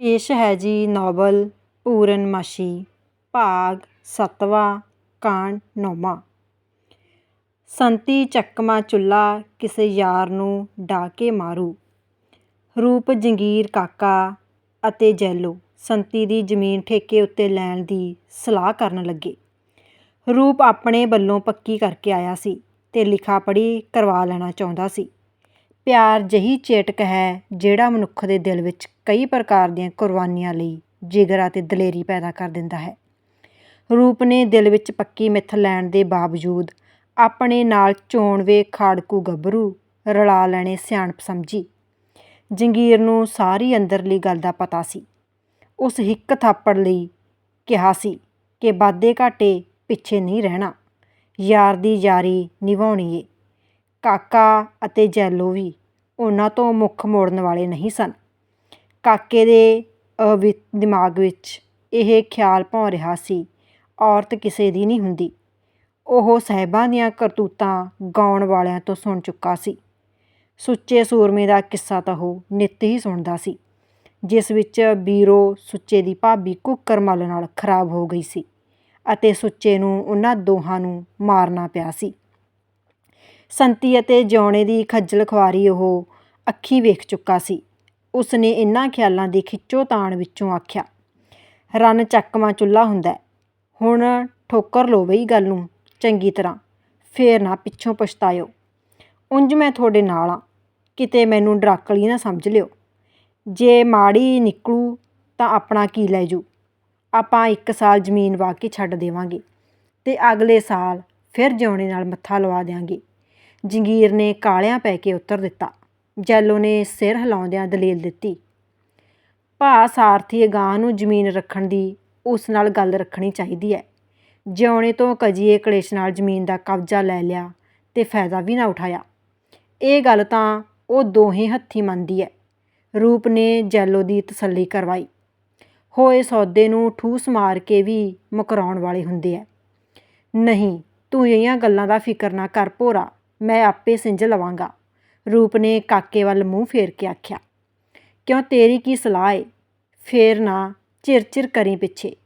ਪੇਸ਼ ਹੈ ਜੀ ਨਾਵਲ ਪੂਰਨਮਾਸ਼ੀ, ਭਾਗ ਸੱਤਵਾਂ, ਕਾਂਡ ਨੌਵਾਂ। ਸੰਤੀ ਚੱਕਮਾ ਚੁੱਲ੍ਹਾ ਕਿਸੇ ਯਾਰ ਨੂੰ ਢਾਹ ਕੇ ਮਾਰੂ। ਰੂਪ ਜੰਗੀਰ ਕਾਕਾ ਅਤੇ ਜੈਲੋ ਸੰਤੀ ਦੀ ਜ਼ਮੀਨ ਠੇਕੇ ਉੱਤੇ ਲੈਣ ਦੀ ਸਲਾਹ ਕਰਨ ਲੱਗੇ। ਰੂਪ ਆਪਣੇ ਵੱਲੋਂ ਪੱਕੀ ਕਰਕੇ ਆਇਆ ਸੀ ਤੇ ਲਿਖਾ ਪੜ੍ਹੀ ਕਰਵਾ ਲੈਣਾ ਚਾਹੁੰਦਾ ਸੀ। ਪਿਆਰ ਜਹੀ ਚੇਟਕ ਹੈ ਜਿਹੜਾ ਮਨੁੱਖ ਦੇ ਦਿਲ ਵਿੱਚ ਕਈ ਪ੍ਰਕਾਰ ਦੀਆਂ ਕੁਰਬਾਨੀਆਂ ਲਈ ਜਿਗਰ ਅਤੇ ਦਲੇਰੀ ਪੈਦਾ ਕਰ ਦਿੰਦਾ ਹੈ। ਰੂਪ ਨੇ ਦਿਲ ਵਿੱਚ ਪੱਕੀ ਮਿੱਥ ਲੈਣ ਦੇ ਬਾਵਜੂਦ ਆਪਣੇ ਨਾਲ ਚੋਣਵੇ ਖਾੜਕੂ ਗੱਭਰੂ ਰਲਾ ਲੈਣੇ ਸਿਆਣਪ ਸਮਝੀ। ਜੰਗੀਰ ਨੂੰ ਸਾਰੀ ਅੰਦਰਲੀ ਗੱਲ ਦਾ ਪਤਾ ਸੀ। ਉਸ ਹਿੱਕ ਥਾਪੜ ਲਈ ਕਿਹਾ ਸੀ ਕਿ ਵਾਧੇ ਘਾਟੇ ਪਿੱਛੇ ਨਹੀਂ ਰਹਿਣਾ, ਯਾਰ ਦੀ ਯਾਰੀ ਨਿਭਾਉਣੀ ਏ। ਕਾਕਾ ਅਤੇ ਜੈਲੋ ਵੀ ਉਹਨਾਂ ਤੋਂ ਮੁੱਖ ਮੋੜਨ ਵਾਲੇ ਨਹੀਂ ਸਨ। ਕਾਕੇ ਦੇ ਵਿ, ਦਿਮਾਗ ਵਿੱਚ ਇਹ ਖਿਆਲ ਭੌਂ ਰਿਹਾ ਸੀ। ਔਰਤ ਕਿਸੇ ਦੀ ਨਹੀਂ ਹੁੰਦੀ। ਉਹ ਸਾਹਿਬਾਂ ਦੀਆਂ ਕਰਤੂਤਾਂ ਗਾਉਣ ਵਾਲਿਆਂ ਤੋਂ ਸੁਣ ਚੁੱਕਾ ਸੀ। ਸੁੱਚੇ ਸੂਰਮੇ ਦਾ ਕਿੱਸਾ ਤਾਂ ਉਹ ਨਿੱਤ ਹੀ ਸੁਣਦਾ ਸੀ, ਜਿਸ ਵਿੱਚ ਬੀਰੋ ਸੁੱਚੇ ਦੀ ਭਾਬੀ ਕੁੱਕਰ ਮੱਲ ਨਾਲ ਖਰਾਬ ਹੋ ਗਈ ਸੀ ਅਤੇ ਸੁੱਚੇ ਨੂੰ ਉਹਨਾਂ ਦੋਹਾਂ ਨੂੰ ਮਾਰਨਾ ਪਿਆ ਸੀ। ਸੰਤੀ ਅਤੇ ਜਿਉਣੇ ਦੀ ਖੱਜਲ ਖੁਆਰੀ ਉਹ ਅੱਖੀ ਵੇਖ ਚੁੱਕਾ ਸੀ। ਉਸ ਨੇ ਇਨ੍ਹਾਂ ਖਿਆਲਾਂ ਦੀ ਖਿੱਚੋ ਤਾਣ ਵਿੱਚੋਂ ਆਖਿਆ ਰਨ ਚੱਕਵਾਂ ਚੁੱਲ੍ਹਾ ਹੁੰਦਾ ਹੁਣ ਠੋਕਰ ਲਓ ਬਈ ਗੱਲ ਨੂੰ ਚੰਗੀ ਤਰ੍ਹਾਂ। ਫੇਰ ਨਾ ਪਿੱਛੋਂ ਪਛਤਾਇਓ। ਉਂਝ ਮੈਂ ਤੁਹਾਡੇ ਨਾਲ ਆ। ਕਿਤੇ ਮੈਨੂੰ ਡਰਾਕਲੀ ਨਾ ਸਮਝ ਲਿਓ। ਜੇ ਮਾੜੀ ਨਿਕਲੂ ਤਾਂ ਆਪਣਾ ਕੀ ਲੈ ਜੂ? ਆਪਾਂ ਇੱਕ ਸਾਲ ਜ਼ਮੀਨ ਵਾਹ ਕੇ ਛੱਡ ਦੇਵਾਂਗੇ ਤੇ ਅਗਲੇ ਸਾਲ ਫਿਰ ਜਿਉਣੇ ਨਾਲ ਮੱਥਾ ਲਵਾ ਦਿਆਂਗੇ। ਜੰਗੀਰ ਨੇ ਕਾਲਿਆਂ ਪੈ ਕੇ ਉੱਤਰ ਦਿੱਤਾ। ਜੈਲੋ ਨੇ ਸਿਰ ਹਿਲਾਉਂਦਿਆਂ ਦਲੀਲ ਦਿੱਤੀ। ਭਾ ਸਾਰਥੀ ਅਗਾਹ ਨੂੰ ਜ਼ਮੀਨ ਰੱਖਣ ਦੀ ਉਸ ਨਾਲ ਗੱਲ ਰੱਖਣੀ ਚਾਹੀਦੀ ਹੈ ਜਿਉਣੇ ਤੋਂ ਕਜੀਏ ਕਲੇਸ਼ ਨਾਲ ਜ਼ਮੀਨ ਦਾ ਕਬਜ਼ਾ ਲੈ ਲਿਆ ਤੇ ਫਾਇਦਾ ਵੀ ਨਾ ਉਠਾਇਆ। ਇਹ ਗੱਲ ਤਾਂ ਉਹ ਦੋਹੇ ਹੱਥੀ ਮੰਨਦੀ ਹੈ ਰੂਪ ਨੇ ਜੈਲੋ ਦੀ ਤਸੱਲੀ ਕਰਵਾਈ। ਹੋਏ ਸੌਦੇ ਨੂੰ ਠੂਸ ਮਾਰ ਕੇ ਵੀ ਮੁਕਰਾਉਣ ਵਾਲੇ ਹੁੰਦੇ ਐ। ਨਹੀਂ, ਤੂੰ ਇਹੀਆਂ ਗੱਲਾਂ ਦਾ ਫਿਕਰ ਨਾ ਕਰ ਭੋਰਾ, ਮੈਂ ਆਪੇ ਸਿੰਝ ਲਵਾਂਗਾ। ਰੂਪ ਨੇ ਕਾਕੇ ਵੱਲ ਮੂੰਹ ਫੇਰ ਕੇ ਆਖਿਆ, ਕਿਉਂ ਤੇਰੀ ਕੀ ਸਲਾਹ ਏ? ਫੇਰ ਨਾ ਚਿਰ-ਚਿਰ ਕਰੀ ਪਿੱਛੇ।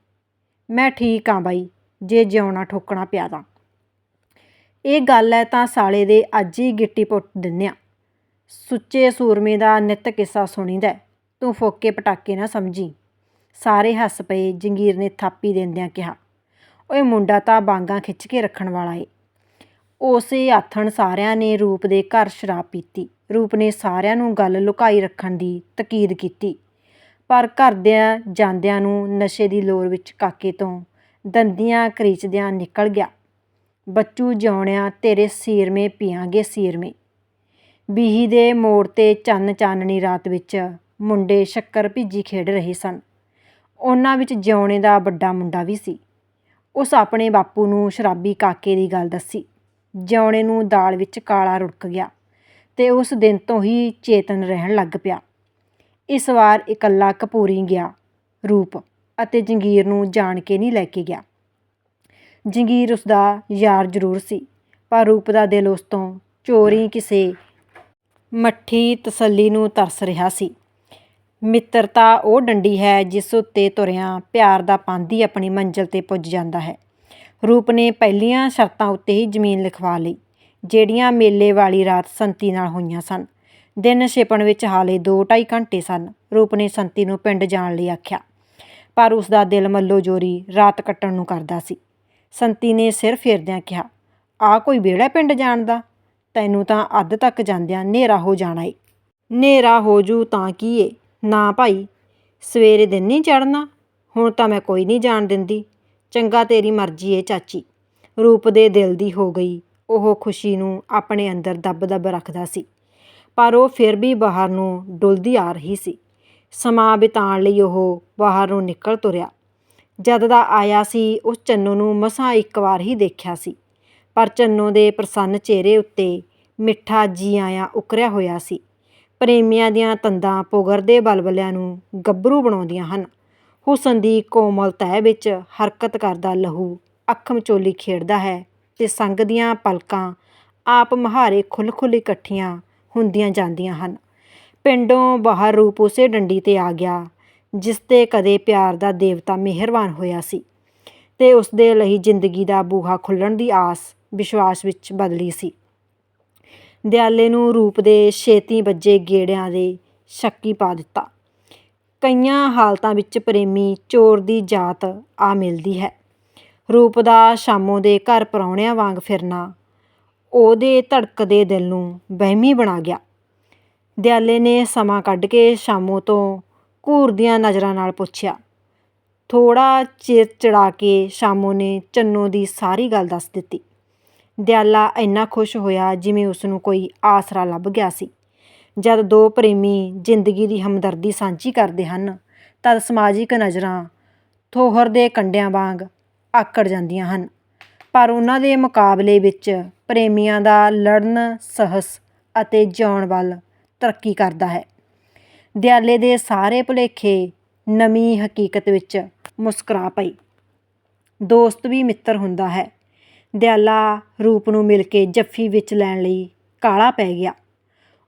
ਮੈਂ ਠੀਕ ਆਂ ਬਾਈ, ਜੇ ਜਿਉਣਾ ਠੋਕਣਾ ਪਿਆ ਤਾਂ। ਇਹ ਗੱਲ ਹੈ ਤਾਂ ਸਾਲੇ ਦੇ ਅੱਜ ਹੀ ਗਿੱਟੀ ਪੁੱਟ ਦਿੰਨੇ ਆ। ਸੁੱਚੇ ਸੂਰਮੇ ਦਾ ਨਿੱਤ ਕਿੱਸਾ ਸੁਣੀਦਾ ਤੂੰ ਫੋਕੇ ਪਟਾਕੇ ਨਾ ਸਮਝੀ। ਸਾਰੇ ਹੱਸ ਪਏ ਜੰਗੀਰ ਨੇ ਥਾਪੀ ਦਿੰਦਿਆਂ ਕਿਹਾ, ਓਏ ਮੁੰਡਾ ਤਾਂ ਬਾਂਗਾ ਖਿੱਚ ਕੇ ਰੱਖਣ ਵਾਲਾ ਏ। ਉਸੇ ਆਥਣ ਸਾਰਿਆਂ ਨੇ ਰੂਪ ਦੇ ਘਰ ਸ਼ਰਾਬ ਪੀਤੀ। ਰੂਪ ਨੇ ਸਾਰਿਆਂ ਨੂੰ ਗੱਲ ਲੁਕਾਈ ਰੱਖਣ ਦੀ ਤਕੀਦ ਕੀਤੀ। ਪਰ ਘਰਦਿਆਂ ਜਾਂਦਿਆਂ ਨੂੰ ਨਸ਼ੇ ਦੀ ਲੋਰ ਵਿੱਚ ਕਾਕੇ ਤੋਂ ਦੰਦੀਆਂ ਕਰੀਚਦਿਆਂ ਨਿਕਲ ਗਿਆ। ਬੱਚੂ ਜਿਉਣਿਆ, ਤੇਰੇ ਸੀਰਮੇ ਪੀਾਂਗੇ ਸੀਰਮੇ। ਬੀਹੀ ਦੇ ਮੋੜ ਤੇ ਚੰਨ ਚਾਨਣੀ ਰਾਤ ਵਿੱਚ ਮੁੰਡੇ ਸ਼ੱਕਰ ਭਿੱਜੀ ਖੇਡ ਰਹੇ ਸਨ। ਉਹਨਾਂ ਵਿੱਚ ਜਿਉਣੇ ਦਾ ਵੱਡਾ ਮੁੰਡਾ ਵੀ ਸੀ। ਉਸ ਆਪਣੇ ਬਾਪੂ ਨੂੰ ਸ਼ਰਾਬੀ ਕਾਕੇ ਦੀ ਗੱਲ ਦੱਸੀ। ਜਿਉਣੇ ਨੂੰ ਦਾਲ ਵਿੱਚ ਕਾਲਾ ਰੁੜਕ ਗਿਆ ਤੇ ਉਸ ਦਿਨ ਤੋਂ ਹੀ ਚੇਤਨ ਰਹਿਣ ਲੱਗ ਪਿਆ। ਇਸ ਵਾਰ ਇਕੱਲਾ ਕਪੂਰੀ ਗਿਆ, ਰੂਪ ਅਤੇ ਜੰਗੀਰ ਨੂੰ ਜਾਣ ਕੇ ਨਹੀਂ ਲੈ ਕੇ ਗਿਆ। ਜੰਗੀਰ ਉਸ ਦਾ ਯਾਰ ਜ਼ਰੂਰ ਸੀ, ਪਰ ਰੂਪ ਦਾ ਦਿਲ ਉਸ ਤੋਂ ਚੋਰੀ ਕਿਸੇ ਮੱਠੀ ਤਸੱਲੀ ਨੂੰ ਤਰਸ ਰਿਹਾ ਸੀ। ਮਿੱਤਰਤਾ ਉਹ ਡੰਡੀ ਹੈ ਜਿਸ ਉੱਤੇ ਤੁਰਿਆਂ ਪਿਆਰ ਦਾ ਪਾਂਦੀ ਆਪਣੀ ਮੰਜ਼ਿਲ ਤੇ ਪੁੱਜ ਜਾਂਦਾ ਹੈ। ਰੂਪ ਨੇ ਪਹਿਲੀਆਂ ਸ਼ਰਤਾਂ ਉੱਤੇ ਹੀ ਜ਼ਮੀਨ ਲਿਖਵਾ ਲਈ, ਜਿਹੜੀਆਂ ਮੇਲੇ ਵਾਲੀ ਰਾਤ ਸੰਤੀ ਨਾਲ ਹੋਈਆਂ ਸਨ। ਦਿਨ ਛਿਪਣ ਵਿੱਚ ਹਾਲੇ 2-2.5 ਘੰਟੇ ਸਨ, ਰੂਪ ਨੇ ਸੰਤੀ ਨੂੰ ਪਿੰਡ ਜਾਣ ਲਈ ਆਖਿਆ। ਪਰ ਉਸ ਦਾ ਦਿਲ ਮੱਲੋ ਜੋਰੀ ਰਾਤ ਕੱਟਣ ਨੂੰ ਕਰਦਾ ਸੀ। ਸੰਤੀ ਨੇ ਸਿਰ ਫੇਰਦਿਆਂ ਕਿਹਾ, ਆ ਕੋਈ ਵਿਹੜਾ ਪਿੰਡ ਜਾਣ ਦਾ? ਤੈਨੂੰ ਤਾਂ ਅੱਧ ਤੱਕ ਜਾਂਦਿਆਂ ਹਨੇਰਾ ਹੋ ਜਾਣਾ ਏ। ਹਨੇਰਾ ਹੋ ਜੂ ਤਾਂ ਕੀ ਏ? ਨਾ ਭਾਈ, ਸਵੇਰੇ ਦਿਨ ਨਹੀਂ ਚੜਨਾ ਹੁਣ ਤਾਂ ਮੈਂ ਕੋਈ ਨਹੀਂ ਜਾਣ ਦਿੰਦੀ। ਚੰਗਾ ਤੇਰੀ ਮਰਜ਼ੀ ਏ, ਚਾਚੀ। ਰੂਪ ਦੇ ਦਿਲ ਦੀ ਹੋ ਗਈ। ਉਹ ਖੁਸ਼ੀ ਨੂੰ ਆਪਣੇ ਅੰਦਰ ਦੱਬ-ਦੱਬ ਰੱਖਦਾ ਸੀ। ਪਰ ਉਹ ਫਿਰ ਵੀ ਬਾਹਰ ਨੂੰ ਡੁੱਲਦੀ ਆ ਰਹੀ ਸੀ। ਸਮਾਂ ਬਿਤਾਉਣ ਲਈ ਉਹ ਬਾਹਰ ਨੂੰ ਨਿਕਲ ਤੁਰਿਆ। ਜਦ ਦਾ ਆਇਆ ਸੀ, ਉਸ ਚੰਨੋ ਨੂੰ ਮਸਾਂ ਇੱਕ ਵਾਰ ਹੀ ਦੇਖਿਆ ਸੀ। ਪਰ ਚੰਨੋ ਦੇ ਪ੍ਰਸੰਨ ਚਿਹਰੇ ਉੱਤੇ ਮਿੱਠਾ ਜੀ ਆਇਆ ਉਕਰਿਆ ਹੋਇਆ ਸੀ। ਪ੍ਰੇਮੀਆਂ ਦੀਆਂ ਤੰਦਾਂ ਪੁਗਰ ਦੇ ਬਲਬਲਿਆਂ ਨੂੰ ਗੱਭਰੂ ਬਣਾਉਂਦੀਆਂ ਹਨ। ਹੁਸਨ ਦੀ ਕੋਮਲ ਤਹਿ ਵਿੱਚ ਹਰਕਤ ਕਰਦਾ ਲਹੂ ਅੱਖ ਮਚੋਲੀ ਖੇਡਦਾ ਹੈ ਤੇ ਸੰਗ ਦੀਆਂ ਪਲਕਾਂ ਆਪ ਮਹਾਰੇ ਖੁੱਲ-ਖੁੱਲ ਇਕੱਠੀਆਂ ਹੁੰਦੀਆਂ ਜਾਂਦੀਆਂ ਹਨ। ਪਿੰਡੋਂ ਬਾਹਰ ਰੂਪ ਉਸੇ ਡੰਡੀ ਤੇ ਆ ਗਿਆ, ਜਿਸ 'ਤੇ ਕਦੇ ਪਿਆਰ ਦਾ ਦੇਵਤਾ ਮਿਹਰਬਾਨ ਹੋਇਆ ਸੀ ਤੇ ਉਸ ਦੇ ਲਈ ਜ਼ਿੰਦਗੀ ਦਾ ਬੂਹਾ ਖੁੱਲ੍ਹਣ ਦੀ ਆਸ ਵਿਸ਼ਵਾਸ ਵਿੱਚ ਬਦਲੀ ਸੀ। ਦਿਆਲੇ ਨੂੰ ਰੂਪ ਦੇ ਛੇਤੀ ਵੱਜੇ ਗੇੜਿਆਂ ਦੇ ਸ਼ੱਕੀ ਪਾ ਦਿੱਤਾ। ਕਈਆਂ ਹਾਲਤਾਂ ਵਿੱਚ ਪ੍ਰੇਮੀ ਚੋਰ ਦੀ ਜਾਤ ਆ ਮਿਲਦੀ ਹੈ। ਰੂਪ ਦਾ ਸ਼ਾਮੋਂ ਦੇ ਘਰ ਪਰਾਉਣਿਆਂ ਵਾਂਗ ਫਿਰਨਾ ਉਹਦੇ ਧੜਕਦੇ ਦਿਲ ਨੂੰ ਵਹਿਮੀ ਬਣਾ ਗਿਆ। ਦਿਆਲੇ ਨੇ ਸਮਾਂ ਕੱਢ ਕੇ ਸ਼ਾਮੋਂ ਤੋਂ ਘੂਰਦੀਆਂ ਨਜ਼ਰਾਂ ਨਾਲ ਪੁੱਛਿਆ। ਥੋੜਾ ਚਿਰ ਚੜਾ ਕੇ ਸ਼ਾਮੋਂ ਨੇ ਚੰਨੋ ਦੀ ਸਾਰੀ ਗੱਲ ਦੱਸ ਦਿੱਤੀ। ਦਿਆਲਾ ਇੰਨਾ ਖੁਸ਼ ਹੋਇਆ ਜਿਵੇਂ ਉਸ ਨੂੰ ਕੋਈ ਆਸਰਾ ਲੱਭ ਗਿਆ ਸੀ। ਜਦ ਦੋ ਪ੍ਰੇਮੀ ਜ਼ਿੰਦਗੀ ਦੀ ਹਮਦਰਦੀ ਸਾਂਝੀ ਕਰਦੇ ਹਨ, ਤਦ ਸਮਾਜਿਕ ਨਜ਼ਰਾਂ ਥੋਹਰ ਦੇ ਕੰਡਿਆਂ ਵਾਂਗ ਆਕੜ ਜਾਂਦੀਆਂ ਹਨ। ਪਰ ਉਹਨਾਂ ਦੇ ਮੁਕਾਬਲੇ ਵਿੱਚ ਪ੍ਰੇਮੀਆਂ ਦਾ ਲੜਨ, ਸਹਸ ਅਤੇ ਜਿਉਣ ਵੱਲ ਤਰੱਕੀ ਕਰਦਾ ਹੈ। ਦਿਆਲੇ ਦੇ ਸਾਰੇ ਭੁਲੇਖੇ ਨਵੀਂ ਹਕੀਕਤ ਵਿੱਚ ਮੁਸਕਰਾ ਪਈ। ਦੋਸਤ ਵੀ ਮਿੱਤਰ ਹੁੰਦਾ ਹੈ। ਦਿਆਲਾ ਰੂਪ ਨੂੰ ਮਿਲ ਕੇ ਜੱਫੀ ਵਿੱਚ ਲੈਣ ਲਈ ਕਾਲਾ ਪੈ ਗਿਆ।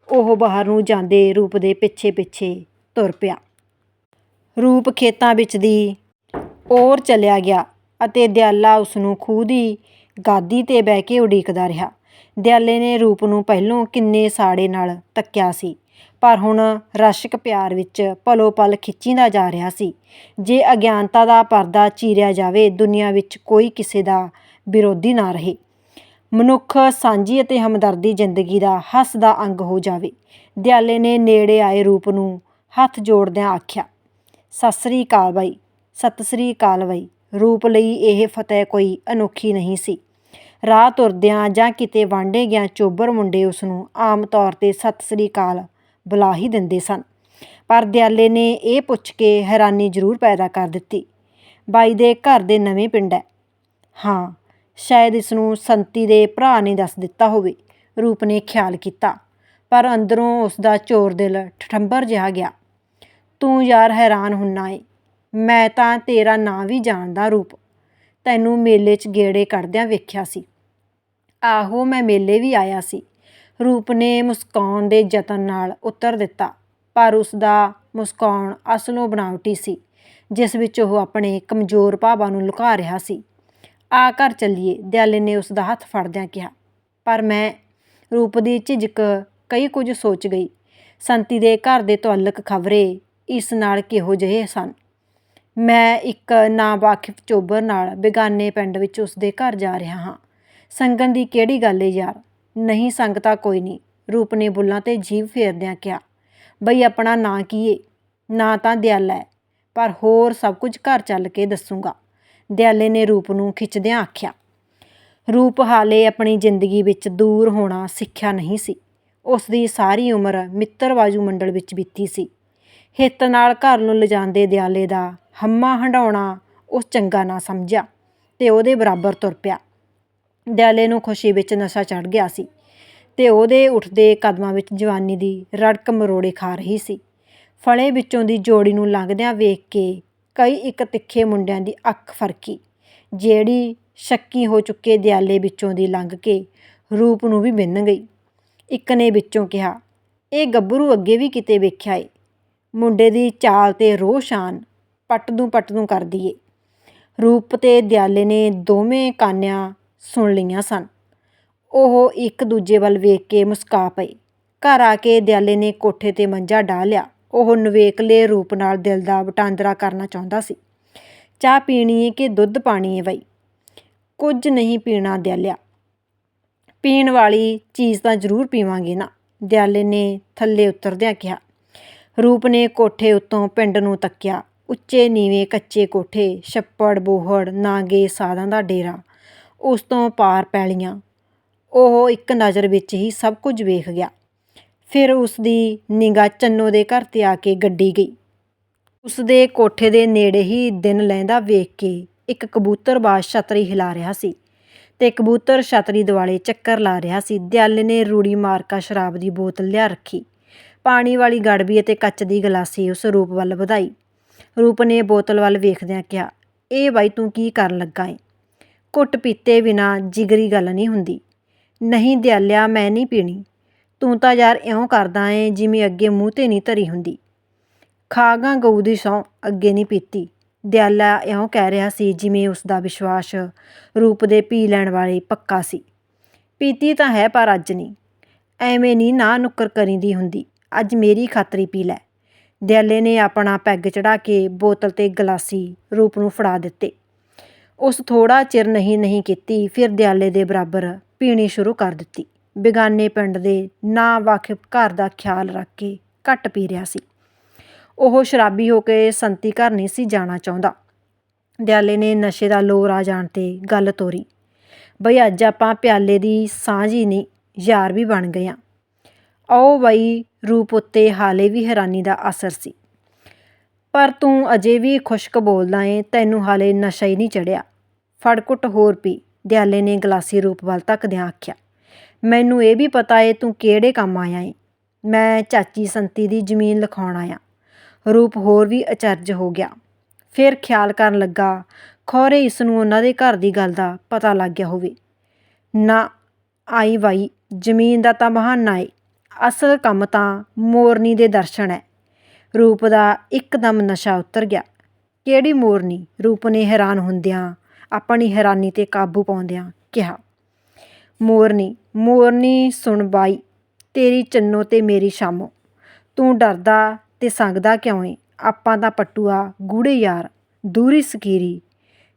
ਉਹ ਬਾਹਰ ਨੂੰ ਜਾਂਦੇ ਰੂਪ ਦੇ ਪਿੱਛੇ ਪਿੱਛੇ ਤੁਰ ਪਿਆ। ਰੂਪ ਖੇਤਾਂ ਵਿੱਚ ਦੀ ਓਰ ਚਲਿਆ ਗਿਆ ਅਤੇ ਦਿਆਲਾ ਉਸਨੂੰ ਖੂਹ ਦੀ ਗਾਦੀ ਤੇ ਬਹਿ ਕੇ ਉਡੀਕਦਾ ਰਿਹਾ। ਦਿਆਲੇ ਨੇ ਰੂਪ ਨੂੰ ਪਹਿਲੋਂ ਕਿੰਨੇ ਸਾੜੇ ਨਾਲ ਤੱਕਿਆ ਸੀ, ਪਰ ਹੁਣ ਰਸ਼ਕ ਪਿਆਰ ਵਿੱਚ ਪਲੋ ਪਲ ਖਿੱਚੀਂਦਾ ਜਾ ਰਿਹਾ ਸੀ। ਜੇ ਅਗਿਆਨਤਾ ਦਾ ਪਰਦਾ ਚੀਰਿਆ ਜਾਵੇ, ਦੁਨੀਆ ਵਿੱਚ ਕੋਈ ਕਿਸੇ ਦਾ ਵਿਰੋਧੀ ਨਾ ਰਹੇ। ਮਨੁੱਖ ਸਾਂਝੀ ਅਤੇ ਹਮਦਰਦੀ ਜ਼ਿੰਦਗੀ ਦਾ ਹੱਸਦਾ ਅੰਗ ਹੋ ਜਾਵੇ। ਦਿਆਲੇ ਨੇ ਨੇੜੇ ਆਏ ਰੂਪ ਨੂੰ ਹੱਥ ਜੋੜਦਿਆਂ ਆਖਿਆ, ਸਤਿ ਸ੍ਰੀ ਅਕਾਲ ਬਾਈ, ਸਤਿ ਸ੍ਰੀ ਅਕਾਲ ਬਾਈ। ਰੂਪ ਲਈ ਇਹ ਫਤਿਹ ਕੋਈ ਅਨੋਖੀ ਨਹੀਂ ਸੀ। ਰਾਹ ਤੁਰਦਿਆਂ ਜਾਂ ਕਿਤੇ ਵਾਂਡੇ ਗਿਆ ਚੋਬਰ ਮੁੰਡੇ ਉਸ ਨੂੰ ਆਮ ਤੌਰ ਤੇ ਸਤਿ ਸ੍ਰੀ ਅਕਾਲ ਬੁਲਾ ਹੀ ਦਿੰਦੇ ਸਨ। ਪਰ ਦਿਆਲੇ ਨੇ ਇਹ ਪੁੱਛ ਕੇ ਹੈਰਾਨੀ ਜ਼ਰੂਰ ਪੈਦਾ ਕਰ ਦਿੱਤੀ, ਬਾਈ ਦੇ ਘਰ ਦੇ ਨਵੇਂ ਪਿੰਡ ਹੈ ਹਾਂ ਸ਼ਾਇਦ ਇਸ ਨੂੰ ਸੰਤੀ ਦੇ ਭਰਾ ਨੇ ਦੱਸ ਦਿੱਤਾ ਹੋਵੇ, ਰੂਪ ਨੇ ਖਿਆਲ ਕੀਤਾ। ਪਰ ਅੰਦਰੋਂ ਉਸ ਦਾ ਚੋਰ ਦਿਲ ਠਠੰਬਰ ਜਿਹਾ ਗਿਆ। ਤੂੰ ਯਾਰ ਹੈਰਾਨ ਹੁੰਨਾ ਏ। ਮੈਂ ਤਾਂ ਤੇਰਾ ਨਾਂ ਵੀ ਜਾਣਦਾ ਰੂਪ। ਤੈਨੂੰ ਮੇਲੇ 'ਚ ਗੇੜੇ ਕੱਢਦਿਆਂ ਵੇਖਿਆ ਸੀ। ਆਹੋ, ਮੈਂ ਮੇਲੇ ਵੀ ਆਇਆ ਸੀ। ਰੂਪ ਨੇ ਮੁਸਕਾਉਣ ਦੇ ਯਤਨ ਨਾਲ ਉੱਤਰ ਦਿੱਤਾ। ਪਰ ਉਸ ਦਾ ਮੁਸਕਾਉਣ ਅਸਲੋਂ ਬਣਾਵਟੀ ਸੀ, ਜਿਸ ਵਿੱਚ ਉਹ ਆਪਣੇ ਕਮਜ਼ੋਰ ਭਾਵਾਂ ਨੂੰ ਲੁਕਾ ਰਿਹਾ ਸੀ। ਆ ਘਰ ਚੱਲੀਏ। ਦਿਆਲੇ ਨੇ ਉਸ ਦਾ ਹੱਥ ਫੜਦਿਆਂ ਕਿਹਾ, ਪਰ ਮੈਂ ਰੂਪ ਦੀ ਝਿਜਕ ਕਈ ਕੁਝ ਸੋਚ ਗਈ। ਸੰਤੀ ਦੇ ਘਰ ਦੇ ਤੁਅੱਲਕ ਖਬਰੇ ਇਸ ਨਾਲ ਕਿਹੋ ਜਿਹੇ ਸਨ। ਮੈਂ ਇੱਕ ਨਾ ਨਾਵਾਕਿਫ ਚੋਬਰ ਨਾਲ ਬੇਗਾਨੇ ਪਿੰਡ ਵਿੱਚ ਉਸ ਦੇ ਘਰ ਜਾ ਰਿਹਾ ਹਾਂ। ਸੰਗਨ ਦੀ ਕਿਹੜੀ ਗੱਲ ਏ ਯਾਰ? ਨਹੀਂ ਸੰਗਤਾ ਕੋਈ ਨਹੀਂ। ਰੂਪ ਨੇ ਬੁੱਲਾਂ ਤੇ ਜੀਵ ਫੇਰਦਿਆਂ ਕਿਹਾ, ਬਈ ਆਪਣਾ ਨਾਂ ਕੀ ਏ? ਨਾਂ ਤਾਂ ਦਿਆਲਾ ਹੈ ਪਰ ਹੋਰ ਸਭ ਕੁਝ ਘਰ ਚੱਲ ਕੇ ਦੱਸੂਗਾ। ਦਿਆਲੇ ਨੇ ਰੂਪ ਨੂੰ ਖਿੱਚਦਿਆਂ ਆਖਿਆ, ਰੂਪ ਹਾਲੇ ਆਪਣੀ ਜ਼ਿੰਦਗੀ ਵਿੱਚ ਦੂਰ ਹੋਣਾ ਸਿੱਖਿਆ ਨਹੀਂ ਸੀ। ਉਸ ਦੀ ਸਾਰੀ ਉਮਰ ਮਿੱਤਰ ਬਾਜੂ ਮੰਡਲ ਵਿੱਚ ਬੀਤੀ ਸੀ। ਹਿੱਤ ਨਾਲ ਘਰ ਨੂੰ ਲਿਜਾਂਦੇ ਦਿਆਲੇ ਦਾ ਹੰਮਾ ਹੰਡਾਉਣਾ ਉਸ ਚੰਗਾ ਨਾ ਸਮਝਿਆ ਤੇ ਉਹਦੇ ਬਰਾਬਰ ਤੁਰ ਪਿਆ। ਦਿਆਲੇ ਨੂੰ ਖੁਸ਼ੀ ਵਿੱਚ ਨਸ਼ਾ ਚੜ ਗਿਆ ਸੀ ਤੇ ਉਹਦੇ ਉੱਠਦੇ ਕਦਮਾਂ ਵਿੱਚ ਜਵਾਨੀ ਦੀ ਰੜਕ ਮਰੋੜੇ ਖਾ ਰਹੀ ਸੀ। ਫਲੇ ਵਿੱਚੋਂ ਦੀ ਜੋੜੀ ਨੂੰ ਲੰਘਦਿਆਂ ਵੇਖ ਕੇ ਕਈ ਇੱਕ ਤਿੱਖੇ ਮੁੰਡਿਆਂ ਦੀ ਅੱਖ ਫਰਕੀ, ਜਿਹੜੀ ਸ਼ੱਕੀ ਹੋ ਚੁੱਕੇ ਦਿਆਲੇ ਵਿੱਚੋਂ ਦੀ ਲੰਘ ਕੇ ਰੂਪ ਨੂੰ ਵੀ ਬਿੰਨ ਗਈ। ਇੱਕ ਨੇ ਵਿੱਚੋਂ ਕਿਹਾ, ਇਹ ਗੱਭਰੂ ਅੱਗੇ ਵੀ ਕਿਤੇ ਵੇਖਿਆ ਏ? ਮੁੰਡੇ ਦੀ ਚਾਲ ਤੇ ਰੋਹ ਸ਼ਾਨ ਪੱਟਦੂ ਪੱਟਦੂ ਕਰਦੀ ਏ। ਰੂਪ ਤੇ ਦਿਆਲੇ ਨੇ ਦੋਵੇਂ ਕਾਨਿਆਂ ਸੁਣ ਲਈਆਂ ਸਨ। ਉਹ ਇੱਕ ਦੂਜੇ ਵੱਲ ਵੇਖ ਕੇ ਮੁਸਕਾ ਪਏ। ਘਰ ਆ ਕੇ ਦਿਆਲੇ ਨੇ ਕੋਠੇ ਤੇ ਮੰਜਾ ਢਾ ਲਿਆ। ਉਹ ਨਵੇਕਲੇ ਰੂਪ ਨਾਲ ਦਿਲ ਦਾ ਵਟਾਂਦਰਾ ਕਰਨਾ ਚਾਹੁੰਦਾ ਸੀ। ਚਾਹ ਪੀਣੀ ਏ ਕਿ ਦੁੱਧ ਪਾਣੀ ਏ ਬਈ? ਕੁਝ ਨਹੀਂ ਪੀਣਾ ਦਿਆਲਿਆ। ਪੀਣ ਵਾਲੀ ਚੀਜ਼ ਤਾਂ ਜ਼ਰੂਰ ਪੀਵਾਂਗੇ ਨਾ, ਦਿਆਲੇ ਨੇ ਥੱਲੇ ਉਤਰਦਿਆਂ ਕਿਹਾ। ਰੂਪ ਨੇ ਕੋਠੇ ਉੱਤੋਂ ਪਿੰਡ ਨੂੰ ਤੱਕਿਆ। ਉੱਚੇ, ਨੀਵੇਂ, ਕੱਚੇ ਕੋਠੇ, ਛੱਪੜ, ਬੋਹੜ, ਨਾਗੇ, ਸਾਧਾਂ ਦਾ ਡੇਰਾ, ਉਸ ਤੋਂ ਪਾਰ ਪੈਲੀਆਂ। ਉਹ ਇੱਕ ਨਜ਼ਰ ਵਿੱਚ ਹੀ ਸਭ ਕੁਝ ਵੇਖ ਗਿਆ। ਫਿਰ ਉਸ ਦੀ ਨਿਗਾਹ ਚੰਨੋ ਦੇ ਘਰ ਤੇ ਆ ਕੇ ਗੱਡੀ ਗਈ। ਉਸ ਦੇ ਕੋਠੇ ਦੇ ਨੇੜੇ ਹੀ ਦਿਨ ਲਹਿੰਦਾ ਵੇਖ ਕੇ ਇੱਕ ਕਬੂਤਰ ਕਬੂਤਰਬਾਜ਼ ਛਤਰੀ ਹਿਲਾ ਰਿਹਾ ਸੀ ਤੇ ਕਬੂਤਰ ਛਤਰੀ ਦੁਆਲੇ ਚੱਕਰ ਲਾ ਰਿਹਾ ਸੀ। ਦਿਆਲੇ ਨੇ ਰੂੜੀ ਮਾਰਕਾ ਸ਼ਰਾਬ ਦੀ ਬੋਤਲ ਲਿਆ ਰੱਖੀ। ਪਾਣੀ ਵਾਲੀ ਗੜਬੀ ਅਤੇ ਕੱਚ ਦੀ ਗਲਾਸੀ ਉਸ ਰੂਪ ਵੱਲ ਵਧਾਈ। ਰੂਪ ਨੇ ਬੋਤਲ ਵੱਲ ਵੇਖਦਿਆਂ ਕਿਹਾ, ਇਹ ਬਾਈ ਤੂੰ ਕੀ ਕਰਨ ਲੱਗਾ ਏ? ਘੁੱਟ ਪੀਤੇ ਬਿਨਾ ਜਿਗਰੀ ਗੱਲ ਨਹੀਂ ਹੁੰਦੀ। ਨਹੀਂ ਦਿਆਲਿਆ ਮੈਂ ਨਹੀਂ ਪੀਣੀ। ਤੂੰ ਤਾਂ ਯਾਰ ਇਉਂ ਕਰਦਾ ਏ ਜਿਵੇਂ ਅੱਗੇ ਮੂੰਹ ਤੇ ਨਹੀਂ ਧਰੀ ਹੁੰਦੀ। ਖਾਗਾ ਗਊ ਦੀ ਸਹੁੰ ਅੱਗੇ ਨਹੀਂ ਪੀਤੀ। ਦਿਆਲਾ ਇਉਂ ਕਹਿ ਰਿਹਾ ਸੀ ਜਿਵੇਂ ਉਸ ਦਾ ਵਿਸ਼ਵਾਸ ਰੂਪ ਦੇ ਪੀ ਲੈਣ ਵਾਲੇ ਪੱਕਾ ਸੀ। ਪੀਤੀ ਤਾਂ ਹੈ ਪਰ ਅੱਜ ਨਹੀਂ। ਐਵੇਂ ਨਹੀਂ ਨਾ ਨੁੱਕਰ ਕਰੀਦੀ ਹੁੰਦੀ। ਅੱਜ ਮੇਰੀ ਖਾਤਰੀ ਪੀ ਲੈ। ਦਿਆਲੇ ਨੇ ਆਪਣਾ ਪੈਗ ਚੜਾ ਕੇ ਬੋਤਲ ਤੇ ਗਲਾਸੀ ਰੂਪ ਨੂੰ ਫੜਾ ਦਿੱਤੇ। ਉਸ ਥੋੜਾ ਚਿਰ ਨਹੀਂ ਨਹੀਂ ਕੀਤੀ, ਫਿਰ ਦਿਆਲੇ ਦੇ ਬਰਾਬਰ ਪੀਣੀ ਸ਼ੁਰੂ ਕਰ ਦਿੱਤੀ। ਬਿਗਾਨੇ ਪਿੰਡ ਦੇ ਨਾ ਵਾਕਿਫ ਘਰ ਦਾ ਖਿਆਲ ਰੱਖ ਕੇ ਘੱਟ ਪੀ ਰਿਹਾ ਸੀ। ਉਹ ਸ਼ਰਾਬੀ ਹੋ ਕੇ ਸੰਤੀ ਘਰ ਨਹੀਂ ਸੀ ਜਾਣਾ ਚਾਹੁੰਦਾ। ਦਿਆਲੇ ਨੇ ਨਸ਼ੇ ਦਾ ਲੋਰ ਆ ਜਾਣ ਤੇ ਗੱਲ ਤੋਰੀ। ਬਈ ਅੱਜ ਆਪਾਂ ਪਿਆਲੇ ਦੀ ਸਾਂਝ ਹੀ ਨਹੀਂ, ਯਾਰ ਵੀ ਬਣ ਗਏ ਆ। ਆਓ ਬਈ ਰੂਪ ਉੱਤੇ ਹਾਲੇ ਵੀ ਹੈਰਾਨੀ ਦਾ ਅਸਰ ਸੀ। ਪਰ ਤੂੰ ਅਜੇ ਵੀ ਖੁਸ਼ਕ ਬੋਲਦਾ ਏ, ਤੈਨੂੰ ਹਾਲੇ ਨਸ਼ਾ ਹੀ ਨਹੀਂ ਚੜਿਆ। ਫੜ ਘੁੱਟ ਹੋਰ ਪੀ, ਦਿਆਲੇ ਨੇ ਗਲਾਸੀ ਰੂਪ ਵੱਲ ਤੱਕਦਿਆਂ ਆਖਿਆ। ਮੈਨੂੰ ਇਹ ਵੀ ਪਤਾ ਏ ਤੂੰ ਕਿਹੜੇ ਕੰਮ ਆਇਆ ਏ। ਮੈਂ ਚਾਚੀ ਸੰਤੀ ਦੀ ਜ਼ਮੀਨ ਲਿਖਾਉਣ ਆਇਆ। ਰੂਪ ਹੋਰ ਵੀ ਅਚਰਜ ਹੋ ਗਿਆ। ਫਿਰ ਖਿਆਲ ਕਰਨ ਲੱਗਾ, ਖੌਰੇ ਇਸ ਨੂੰ ਉਹਨਾਂ ਦੇ ਘਰ ਦੀ ਗੱਲ ਦਾ ਪਤਾ ਲੱਗ ਗਿਆ ਹੋਵੇ। ਨਾ, ਆਈ ਵਾਈ, ਜ਼ਮੀਨ ਦਾ ਤਾਂ ਬਹਾਨਾ ਏ। ਅਸਲ ਕੰਮ ਤਾਂ ਮੋਰਨੀ ਦੇ ਦਰਸ਼ਨ ਹੈ ਰੂਪ ਦਾ ਇੱਕਦਮ ਨਸ਼ਾ ਉਤਰ ਗਿਆ। ਕਿਹੜੀ ਮੋਰਨੀ? ਰੂਪ ਨੇ ਹੈਰਾਨ ਹੁੰਦਿਆਂ ਆਪਣੀ ਹੈਰਾਨੀ ਤੇ ਕਾਬੂ ਪਾਉਂਦਿਆਂ ਕਿਹਾ। ਮੋਰਨੀ ਮੋਰਨੀ ਸੁਣ ਬਾਈ, ਤੇਰੀ ਚੰਨੋ ਤੇ ਮੇਰੀ ਸ਼ਾਮੋ। ਤੂੰ ਡਰਦਾ ਤੇ ਸੰਗਦਾ ਕਿਉਂ ਏ? ਆਪਾਂ ਤਾਂ ਪਟੂਆ ਗੂੜੇ ਯਾਰ, ਦੂਰੀ ਸਕੀਰੀ।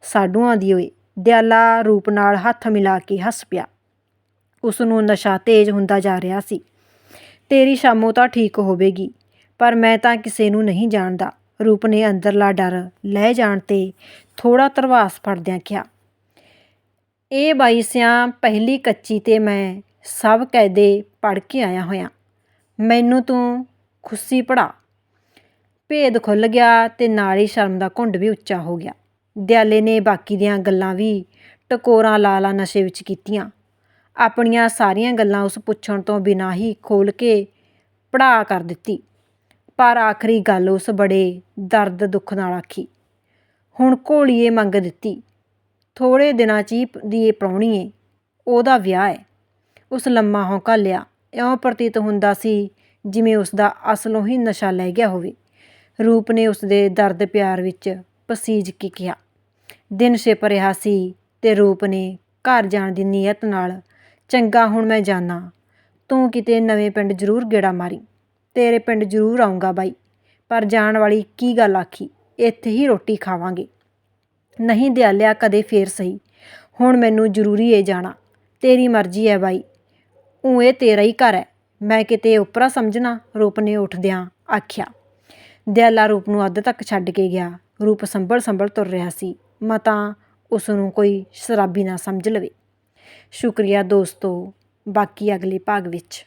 ਸਾਡੂਆਂ ਦੀ ਓਏ, ਦਿਆਲਾ ਰੂਪ ਨਾਲ ਹੱਥ ਮਿਲਾ ਕੇ ਹੱਸ ਪਿਆ। ਉਸ ਨੂੰ ਨਸ਼ਾ ਤੇਜ਼ ਹੁੰਦਾ ਜਾ ਰਿਹਾ ਸੀ। ਤੇਰੀ ਸ਼ਾਮੋ ਤਾਂ ਠੀਕ ਹੋਵੇਗੀ, ਪਰ ਮੈਂ ਤਾਂ ਕਿਸੇ ਨੂੰ ਨਹੀਂ ਜਾਣਦਾ। ਰੂਪ ਨੇ ਅੰਦਰਲਾ ਡਰ ਲੈ ਜਾਣ ਤੇ ਥੋੜਾ ਤਰਵਾਸ ਫੜਦਿਆਂ ਕਿਹਾ ਇਹ ਬਾਈ ਸਿਆਂ ਪਹਿਲੀ ਕੱਚੀ ਤੇ ਮੈਂ ਸਭ ਕਾਇਦੇ ਪੜ ਕੇ ਆਇਆ ਹੋਇਆ। ਮੈਨੂੰ ਤੂੰ ਖੁੱਸੀ ਪੜਾ ਭੇਦ ਖੁੱਲ ਗਿਆ ਤੇ ਨਾਲ ਹੀ ਸ਼ਰਮ ਦਾ ਘੁੰਡ ਵੀ ਉੱਚਾ ਹੋ ਗਿਆ। ਦਿਆਲੇ ਨੇ ਬਾਕੀ ਦੀਆਂ ਗੱਲਾਂ ਵੀ ਟਕੋਰਾਂ ਲਾ ਨਸ਼ੇ ਵਿੱਚ ਕੀਤੀਆਂ। ਆਪਣੀਆਂ ਸਾਰੀਆਂ ਗੱਲਾਂ ਉਸ ਪੁੱਛਣ ਤੋਂ ਬਿਨਾਂ ਹੀ ਖੋਲ ਕੇ ਪੜਾ ਕਰ ਦਿੱਤੀ। ਪਰ ਆਖਰੀ ਗੱਲ ਉਸ ਬੜੇ ਦਰਦ ਦੁੱਖ ਨਾਲ ਆਖੀ। ਹੁਣ ਘੋਲੀਏ ਮੰਗ ਦਿੱਤੀ। ਥੋੜੇ ਦਿਨਾਂ 'ਚ ਹੀ ਦੀ ਇਹ ਪ੍ਰਾਹੁਣੀ ਏ, ਉਹਦਾ ਵਿਆਹ ਹੈ ਉਸ ਲੰਮਾ ਹੌਂਕਾ ਲਿਆ। ਇਉਂ ਪ੍ਰਤੀਤ ਹੁੰਦਾ ਸੀ ਜਿਵੇਂ ਉਸ ਦਾ ਅਸਲੋਂ ਹੀ ਨਸ਼ਾ ਲੈ ਗਿਆ ਹੋਵੇ। ਰੂਪ ਨੇ ਉਸ ਦੇ ਦਰਦ ਪਿਆਰ ਵਿੱਚ ਪਸੀਜ ਕੇ ਕਿਹਾ ਦਿਨ ਛਿਪ ਰਿਹਾ ਸੀ ਤੇ ਰੂਪ ਨੇ ਘਰ ਜਾਣ ਦੀ ਨੀਅਤ ਨਾਲ, ਚੰਗਾ, ਹੁਣ ਮੈਂ ਜਾਣਾ ਤੂੰ ਕਿਤੇ ਨਵੇਂ ਪਿੰਡ ਜ਼ਰੂਰ ਗੇੜਾ ਮਾਰੀ। ਤੇਰੇ ਪਿੰਡ ਜ਼ਰੂਰ ਆਉਂਗਾ ਬਾਈ। ਪਰ ਜਾਣ ਵਾਲੀ ਕੀ ਗੱਲ ਆਖੀ? ਇੱਥੇ ਹੀ ਰੋਟੀ ਖਾਵਾਂਗੇ। ਨਹੀਂ ਦਿਆਲਿਆ ਕਦੇ ਫੇਰ ਸਹੀ। ਹੁਣ ਮੈਨੂੰ ਜ਼ਰੂਰੀ ਏ ਜਾਣਾ। ਤੇਰੀ ਮਰਜ਼ੀ ਹੈ ਬਾਈ। ਉਹ ਇਹ ਤੇਰਾ ਹੀ ਘਰ ਹੈ ਮੈਂ ਕਿਤੇ ਉਪਰਾ ਸਮਝਣਾ? ਰੂਪ ਨੇ ਉੱਠਦਿਆਂ ਆਖਿਆ। ਦਿਆਲਾ ਰੂਪ ਨੂੰ ਅੱਧ ਤੱਕ ਛੱਡ ਕੇ ਗਿਆ। ਰੂਪ ਸੰਭਲ ਸੰਭਲ ਤੁਰ ਰਿਹਾ ਸੀ। ਮਤਾਂ ਉਸ ਨੂੰ ਕੋਈ ਸ਼ਰਾਬੀ ਨਾ ਸਮਝ ਲਵੇ। ਸ਼ੁਕਰੀਆ ਦੋਸਤੋ। ਬਾਕੀ ਅਗਲੇ ਭਾਗ ਵਿੱਚ।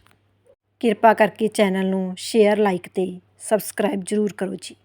ਕਿਰਪਾ ਕਰਕੇ ਚੈਨਲ ਨੂੰ ਸ਼ੇਅਰ, ਲਾਈਕ ਤੇ ਸਬਸਕ੍ਰਾਈਬ ਜ਼ਰੂਰ ਕਰੋ ਜੀ।